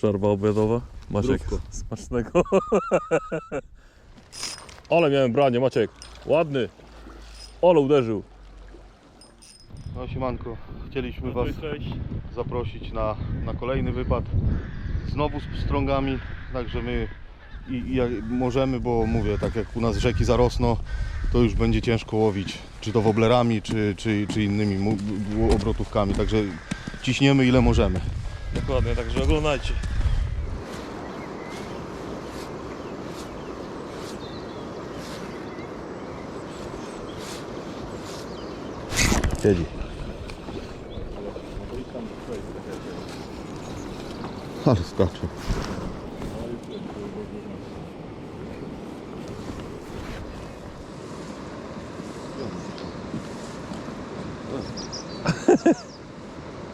Przerwa obiadowa. Maciek, smacznego. Ale miałem branie, Maciek. Ładny. Ale uderzył. No siemanko, chcieliśmy Was Cześć. zaprosić na, na kolejny wypad. Znowu z pstrągami, także my i, i jak możemy, bo mówię, tak jak u nas rzeki zarosną, to już będzie ciężko łowić, czy to woblerami, czy, czy, czy innymi obrotówkami, także ciśniemy ile możemy. Dokładnie, także oglądajcie. Siedzi. Ale skacze.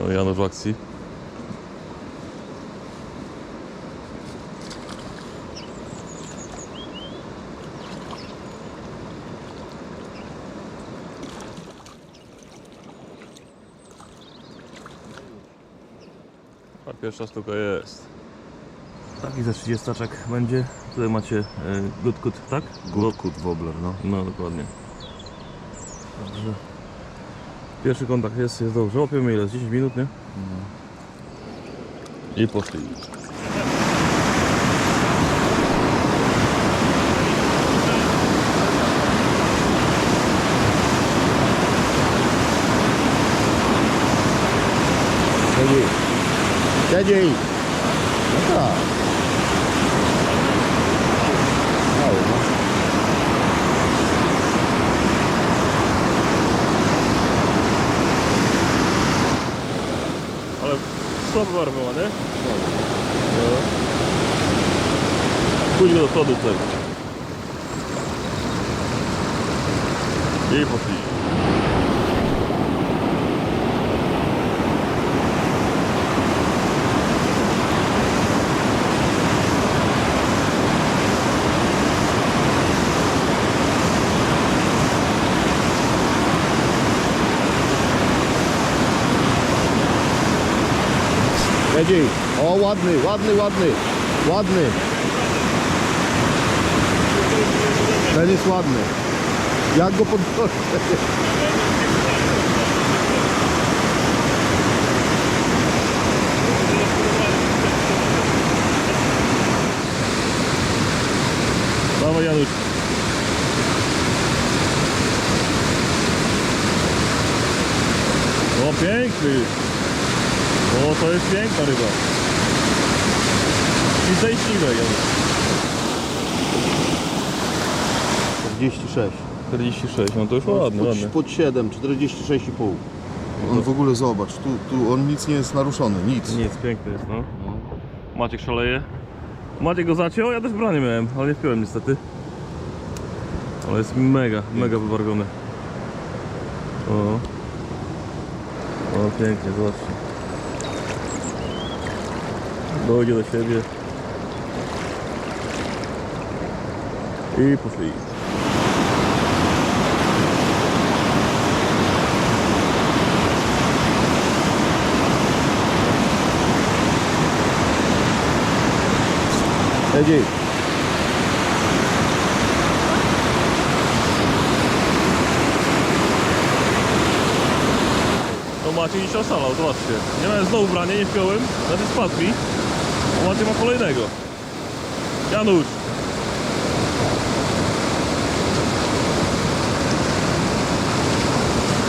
O, Janusz w akcji. Pierwsza sztuka jest. Taki ze 30 będzie. Tutaj macie y, gutkut, tak? Gutkut wobler, no. No dokładnie. Także pierwszy kontakt jest, jest dobrze. Łapiemy ile? Z 10 minut, nie? I poszli. Siedzi. No tak. No. Ale słabo barwą, nie? No. Pójdź go do przodu tutaj. I poszli. Siedzi. O, ładny, ładny, ładny. Ładny. Ten jest ładny. Jak go podnoszę? Dawaj Janusz. O, piękny. To jest piękna ryba. I Janusz. 46. 46, no to już ładny, pod, pod 7, 46,5. On w ogóle zobacz, tu, tu on nic nie jest naruszony, nic. Nic, piękny jest, no. Maciek szaleje. Maciek go zaciął, ja też branie miałem, ale nie wpiłem niestety. Ale jest mega, mega wybarwiony. O. O, pięknie, zobaczcie. Dojdzie do siebie. I poszli. Siedzi. No Maciej dziś oszalał, zobaczcie. Nie miałem znowu brania, nie wpiąłem, znaczy spadł mi. Maciej ma kolejnego. Janusz.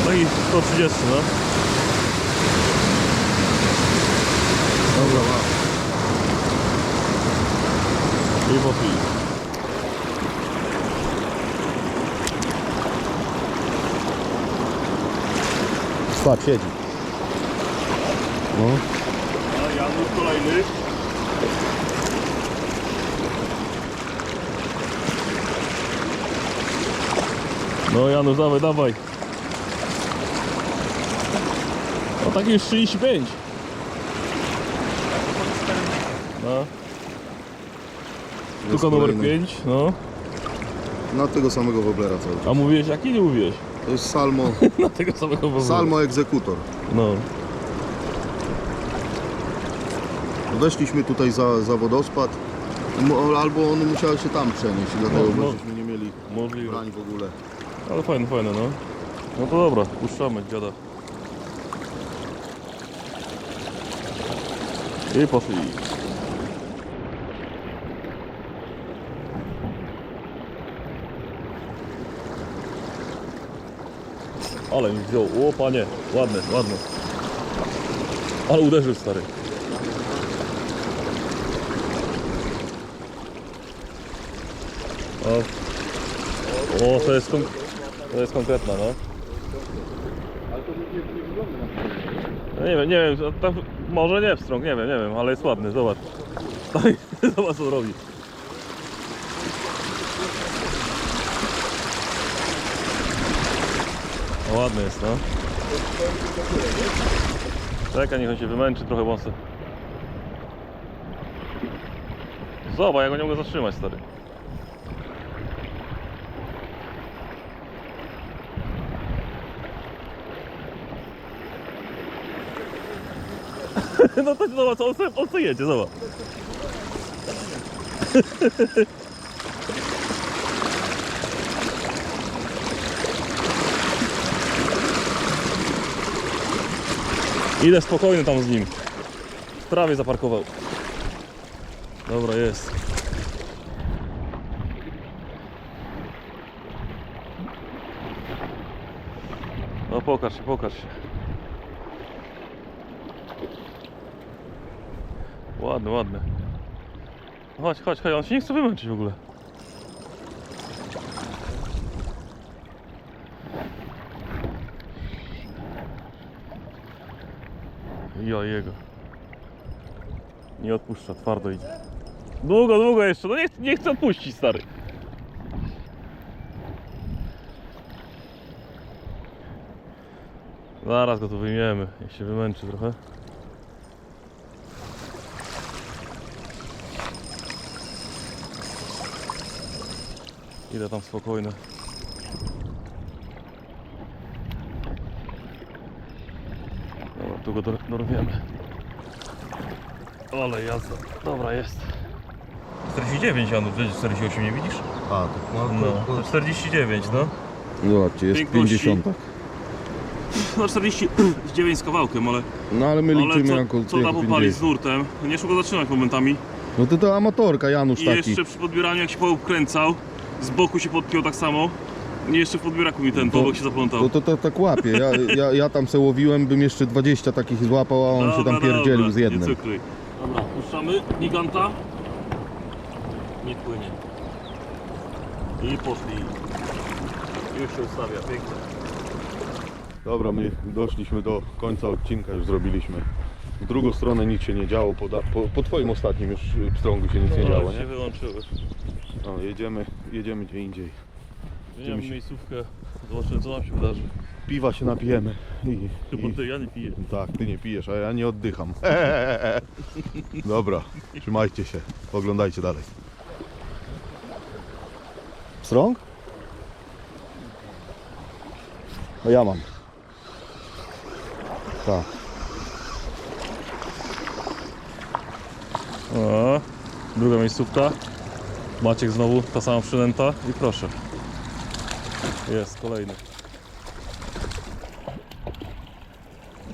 No i 130, no. Dobra, ma. I poszli. Patrz, siedzi. No. A Janusz kolejny. No Janusz, dawaj, dawaj. No taki już 35. No. Tylko numer kolejny. 5, no. Na tego samego woblera cały czas. A mówiłeś jaki? Nie mówiłeś. To jest Salmo, Na tego samego wozu. Salmo egzekutor. No. Weszliśmy tutaj za, za wodospad, Mo- albo one musiały się tam przenieść, dlatego No, no. żeśmy nie mieli Możliwe. brań w ogóle. Ale fajne, fajne, no. No to dobra, puszczamy dziada. I poszli. Ale mi wziął, o panie, ładny, ładny. Ale uderzył stary. O, o to jest kon... To jest konkretna, no. No nie wiem, nie wiem, to- to, może nie wstrąg, nie wiem, nie wiem, ale jest ładny, zobacz. Zobacz co robi. No, ładny jest, no. Czekaj, niech on się wymęczy trochę wąsy. Zobacz, ja go nie mogę zatrzymać, stary. No to zobacz, on sobie, on sobie jedzie, zobacz. Idę spokojny tam z nim. Prawie zaparkował. Dobra, jest. No pokaż się, pokaż się. Ładny, ładny. Chodź, chodź, chodź, on się nie chce wymęczyć w ogóle. Ja jego. Nie odpuszcza, twardo idzie. Długo, długo jeszcze, no nie, nie chcę odpuścić, stary. Zaraz go tu wyjmiemy, niech się wymęczy trochę. Idę tam spokojny. Dobra, tu go dor- dorwiemy. Ale jazda. Dobra, jest. 49 Janów, przecież 48 nie widzisz? A, to, no, No, to 49, no. Zobaczcie, jest Piękności. 50. No 49 z kawałkiem, ale, No ale my ale liczymy co, jako, co da jako popalić z 50. nurtem. Nie szło go zatrzymać momentami. No to to amatorka, Janusz I taki. jeszcze przy podbieraniu jak się pokręcał, z boku się podpiął tak samo. I jeszcze w podbieraku mi ten To- się zaplątał. To, to, to tak łapie. Ja, ja, ja tam se łowiłem, bym jeszcze 20 takich złapał, a on się tam pierdzielił dobra, z jednym. Nie cykluj. Dobra, puszczamy giganta. Nie płynie. I poszli. Już się ustawia, pięknie. Dobra, my doszliśmy do końca odcinka, już zrobiliśmy. W drugą stronę nic się nie działo, po, po, po twoim ostatnim już y, pstrągu się nic nie działo, No, się nie? wyłączyły. No, jedziemy, jedziemy gdzie indziej. Zmieniamy się- miejscówkę. Zobaczymy co nam się wydarzy. Piwa się napijemy i, Chyba i ty, ja nie piję. tak, ty nie pijesz, a ja nie oddycham. Dobra, trzymajcie się, oglądajcie dalej. Pstrąg? No ja mam. Tak. O, druga miejscówka. Maciek znowu ta sama przynęta i proszę. Jest kolejny.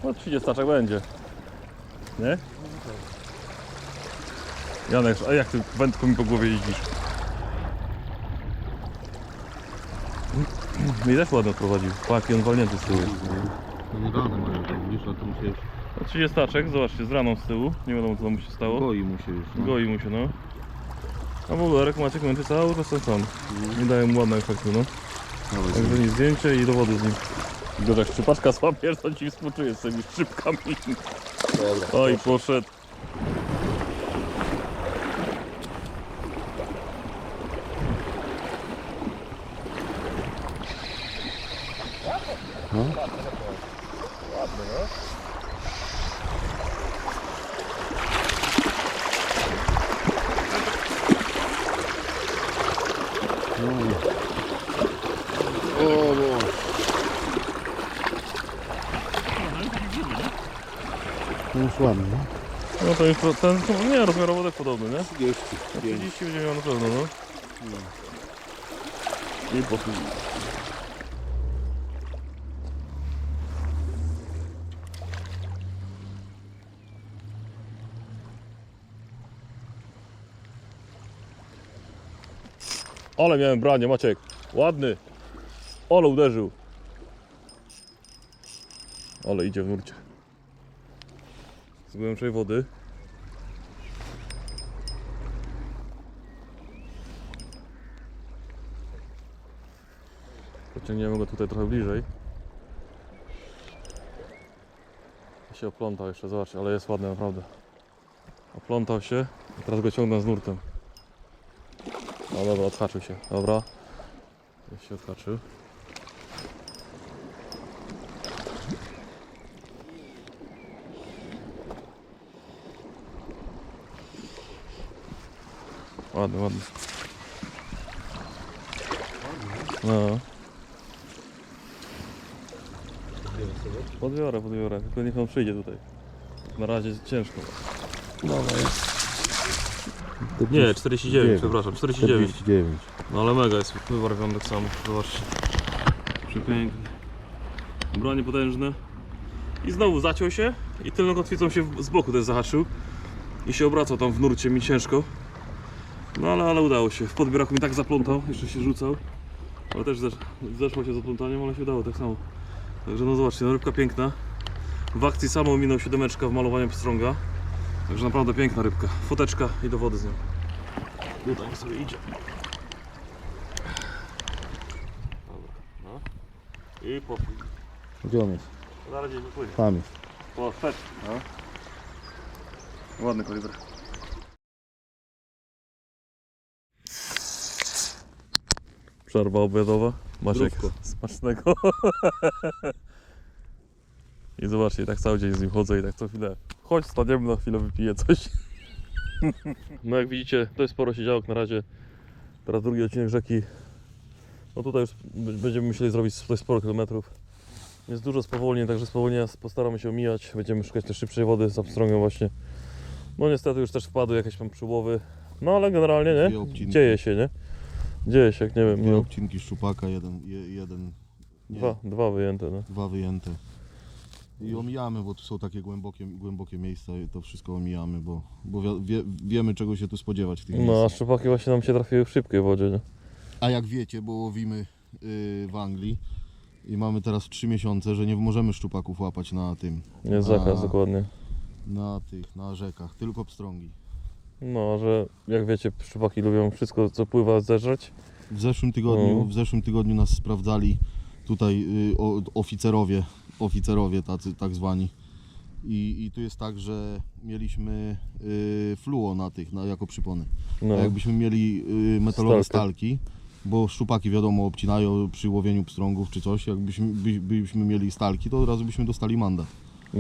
No 30 będzie. Nie? Janek, a jak ty wędką mi po głowie jeździsz? Mi też ładnie odprowadził. Paki on walnięty z tyłu. No rany mają, widzisz, a tu mu No 30 zobaczcie, z raną z tyłu. Nie wiadomo co mu się stało. goi mu się już. no. Goi mu się, no. A w ogóle Maciek męczy cały czas ten sam. Nie daje mu ładnego efektu, no. Dawaj, Także nie zdjęcie i dowody z nim. Tylko jak szczypaczka złapiesz, to ci współczuję z tymi szczypkami. Dobra. Oj, poszedł. O, no. Ładnie, no. No to już ten, nie, rozmiarowo tak podobny, nie? 30. 30 będzie miał na pewno, no. I poszli. Ale miałem branie, Maciek. Ładny. Ale uderzył. Ale idzie w nurcie. Głębszej wody. Pociągniemy go tutaj trochę bliżej. się oplątał jeszcze, zobaczcie, ale jest ładny naprawdę. Oplątał się i teraz go ciągnę z nurtem. No dobra, odhaczył się, dobra. Już się odhaczył. Ładny, ładny. No. Podbiorę, podbiorę, tylko niech on przyjdzie tutaj. Na razie jest ciężko. Dobra, jest. Nie, 49, Dziewięć. przepraszam, 49. 49. No ale mega jest wybarwiony tak samo, zobaczcie. Przepiękny. Bronie potężne. I znowu zaciął się i tylną kotwicą się z boku też zahaczył. I się obracał tam w nurcie, mi ciężko. No ale, ale udało się. W podbieraku mi tak zaplątał, jeszcze się rzucał. Ale też zesz, zeszło się z zaplątaniem, ale się udało tak samo. Także no zobaczcie, no rybka piękna. W akcji samą minął siódemeczka w malowaniu pstrąga. Także naprawdę piękna rybka. Foteczka i do wody z nią. Tutaj sobie idzie. Dobra, no. I po. Gdzie on jest? Zaraz gdzieś wypłynie. Tam jest. Po fet. No. Ładny kaliber. Przerwa obiadowa. Maciek, smacznego. I zobaczcie, tak cały dzień z nim chodzę i tak co chwilę. Chodź, staniemy na chwilę, wypiję coś. No jak widzicie, to jest sporo siedziałek na razie. Teraz drugi odcinek rzeki. No tutaj już będziemy musieli zrobić sporo kilometrów. Jest dużo spowolnień, także spowolnienia postaramy się omijać. Będziemy szukać też szybszej wody z Armstrongiem właśnie. No niestety już też wpadły jakieś tam przyłowy. No ale generalnie nie. Dzieje się, nie? Się, jak nie wiem. Dwie No, obcinki szczupaka, jeden, je, jeden nie, dwa, dwa wyjęte, no. dwa wyjęte. I omijamy, bo tu są takie głębokie, głębokie miejsca i to wszystko omijamy, bo, bo wie, wie, wiemy czego się tu spodziewać w tych No a miejscach. szczupaki właśnie nam się trafiły w szybkiej wodzie, nie? A jak wiecie, bo łowimy yy, w Anglii i mamy teraz 3 miesiące, że nie możemy szczupaków łapać na tym, Jest zakaz dokładnie. na tych, na rzekach, tylko pstrągi. No, że jak wiecie, szczupaki lubią wszystko co pływa zeżreć. W zeszłym tygodniu, No. w zeszłym tygodniu nas sprawdzali tutaj y, o, oficerowie, oficerowie tacy tak zwani. I, I tu jest tak, że mieliśmy y, fluo na tych, na, jako przypony. No, A jakbyśmy mieli y, metalowe stalki, bo szczupaki wiadomo obcinają przy łowieniu pstrągów czy coś, jakbyśmy by, byśmy mieli stalki, to od razu byśmy dostali mandat.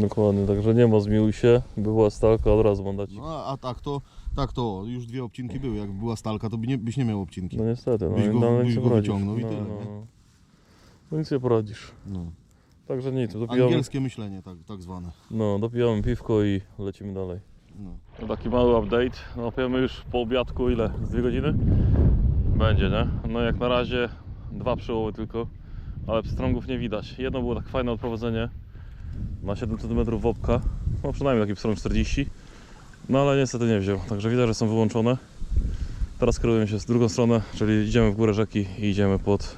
Dokładnie, także nie ma zmiłuj się, była stalka, od razu mandacik. No a, a tak to, tak to, już dwie obcinki były, jakby była stalka, to by nie, byś nie miał obcinki. No niestety, no, Byś go- no, byś go wyciągnął i no, tyle, no, nie? no. no nic nie poradzisz. No. Także nic, dopijamy, Angielskie myślenie tak, tak zwane. no, dopijamy piwko i lecimy dalej. No. No taki mały update. No pijemy już po obiadku ile? Z dwie godziny? Będzie, nie? No jak na razie dwa przełowy tylko, ale pstrągów nie widać. Jedno było tak fajne odprowadzenie na 7 cm wopka, no przynajmniej taki pstrąg 40, no ale niestety nie wziął, także widać, że są wyłączone. Teraz kierujemy się w drugą stronę, czyli idziemy w górę rzeki i idziemy pod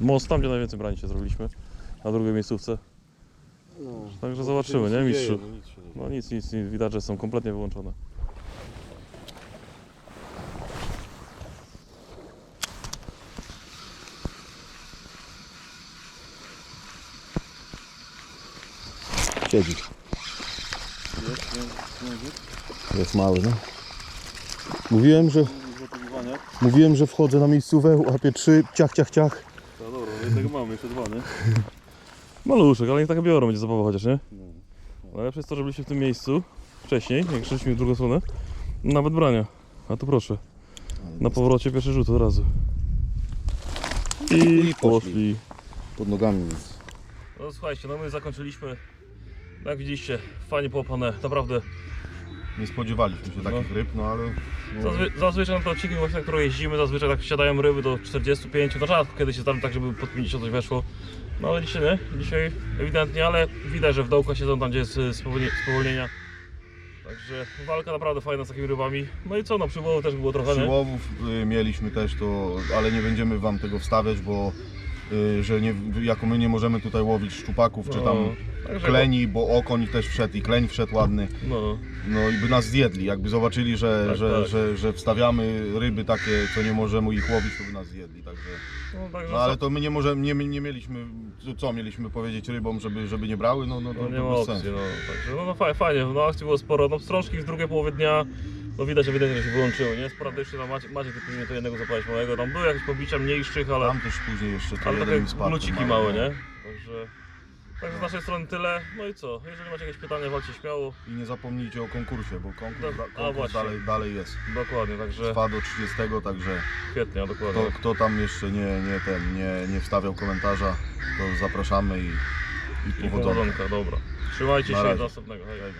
most, tam gdzie najwięcej brani się zrobiliśmy, na drugiej miejscówce. Także zobaczymy, nie mistrzu? No nic, nic, nic, widać, że są kompletnie wyłączone. Siedzi. Jest mały, no. Mówiłem, że mówiłem, że wchodzę na miejscówę, łapię trzy, ciach, ciach, ciach. No dobra, no jednego mamy, jeszcze dwa, nie? Maluszek, ale niech tak biorą, będzie zabawa chociaż, nie? Najlepsze jest to, że byliśmy w tym miejscu wcześniej, jak szliśmy w drugą stronę. Nawet brania. A tu proszę, na powrocie pierwszy rzut od razu. I, I poszli. poszli. Pod nogami jest. No słuchajcie, no my zakończyliśmy, jak widzieliście, fajnie połapane, naprawdę nie spodziewaliśmy się takich ryb, no ale... No, Zazwy, zazwyczaj na te odcinki właśnie, na które jeździmy, zazwyczaj tak wsiadają ryby do 45, no rzadko kiedy się tam tak, żeby pod 50 coś weszło. No ale dzisiaj nie, dzisiaj ewidentnie, ale widać, że w dołkach siedzą tam, gdzie jest y, spowolnie, spowolnienia. Także walka naprawdę fajna z takimi rybami. No i co, no przyłowu też było trochę, nie? Przyłowów y, mieliśmy też to, ale nie będziemy wam tego wstawiać, bo że nie, jako my nie możemy tutaj łowić szczupaków czy tam także- kleni, bo okoń też wszedł i kleń wszedł ładny. No, No i by nas zjedli, jakby zobaczyli, że, Tak, że, tak. Że, że wstawiamy ryby takie, co nie możemy ich łowić, to by nas zjedli, także... no także No ale to my nie możemy, nie, nie mieliśmy, co- co mieliśmy powiedzieć rybom, żeby, żeby nie brały, no, no to, No nie to ma bez opcji, sensu. no. Także no, no fajnie, fajnie, no akcji było sporo. No strążki w drugiej połowie dnia, no widać ewidentnie, że się wyłączyły, nie? Sporadycznie, no macie, macie ty pilnie to jednego zapalić małego, tam były jakieś pobicia mniejszych, ale, Tam też później jeszcze to ale jeden takie małe, no. nie? Także, także z naszej strony tyle. No i co? Jeżeli macie jakieś pytania, walcie śmiało. I nie zapomnijcie o konkursie, bo konkurs, da- konkurs dalej, dalej jest. Dokładnie, także Trwa do 30, także kwietnia, dokładnie. kto, kto tam jeszcze nie, nie, ten, nie, nie wstawiał komentarza, to zapraszamy i, i I powodzonka. powodzonka, dobra. Trzymajcie Na się razie. do następnego. Hej. Hej.